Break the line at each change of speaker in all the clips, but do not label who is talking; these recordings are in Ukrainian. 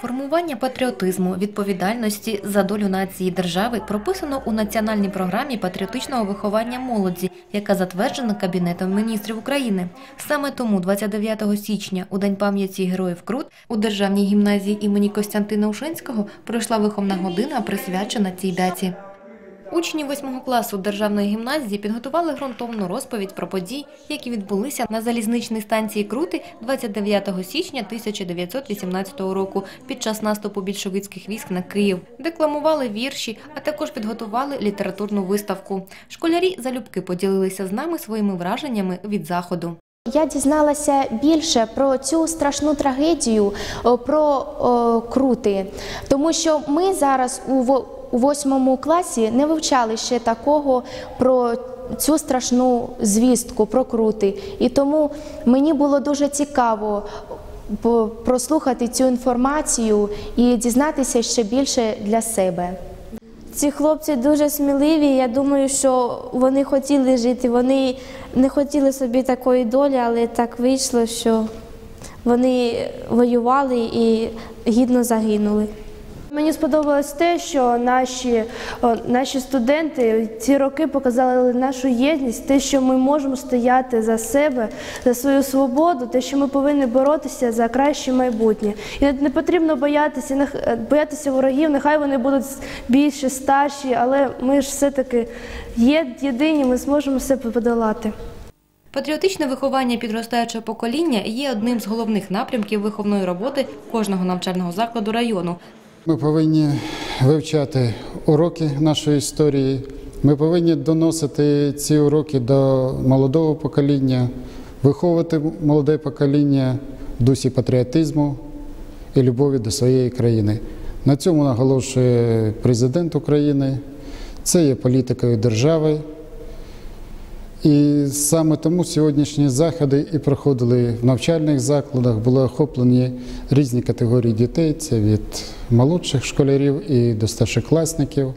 Формування патріотизму, відповідальності за долю нації держави прописано у національній програмі патріотичного виховання молоді, яка затверджена Кабінетом міністрів України. Саме тому 29 січня, у День пам'яті героїв Крут, у Державній гімназії імені Костянтина Ушинського пройшла виховна година, присвячена цій даті. Учні восьмого класу державної гімназії підготували ґрунтовну розповідь про події, які відбулися на залізничній станції Крути 29 січня 1918 року під час наступу більшовицьких військ на Київ. Декламували вірші, а також підготували літературну виставку. Школярі залюбки поділилися з нами своїми враженнями від заходу.
Я дізналася більше про цю страшну трагедію, про о, крути, тому що ми зараз у у восьмому класі не вивчали ще такого про цю страшну звістку про крути. І тому мені було дуже цікаво прослухати цю інформацію і дізнатися ще більше для себе.
Ці хлопці дуже сміливі. Я думаю, що вони хотіли жити. Вони не хотіли собі такої долі, але так вийшло, що вони воювали і гідно загинули.
Мені сподобалось те, що наші, наші студенти ці роки показали нашу єдність, те, що ми можемо стояти за себе, за свою свободу, те, що ми повинні боротися за краще майбутнє. І не потрібно боятися, нех- боятися ворогів, нехай вони будуть більше старші, але ми ж все-таки є єдині, ми зможемо все подолати.
Патріотичне виховання підростаючого покоління є одним з головних напрямків виховної роботи кожного навчального закладу району.
Ми повинні вивчати уроки нашої історії. Ми повинні доносити ці уроки до молодого покоління, виховувати молоде покоління в дусі патріотизму і любові до своєї країни. На цьому наголошує президент України. Це є політикою держави. І саме тому сьогоднішні заходи і проходили в навчальних закладах, були охоплені різні категорії дітей. Це від молодших школярів і до старшокласників.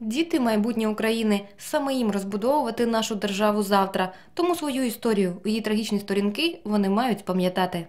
Діти майбутнє України саме їм розбудовувати нашу державу завтра. Тому свою історію, її трагічні сторінки вони мають пам'ятати.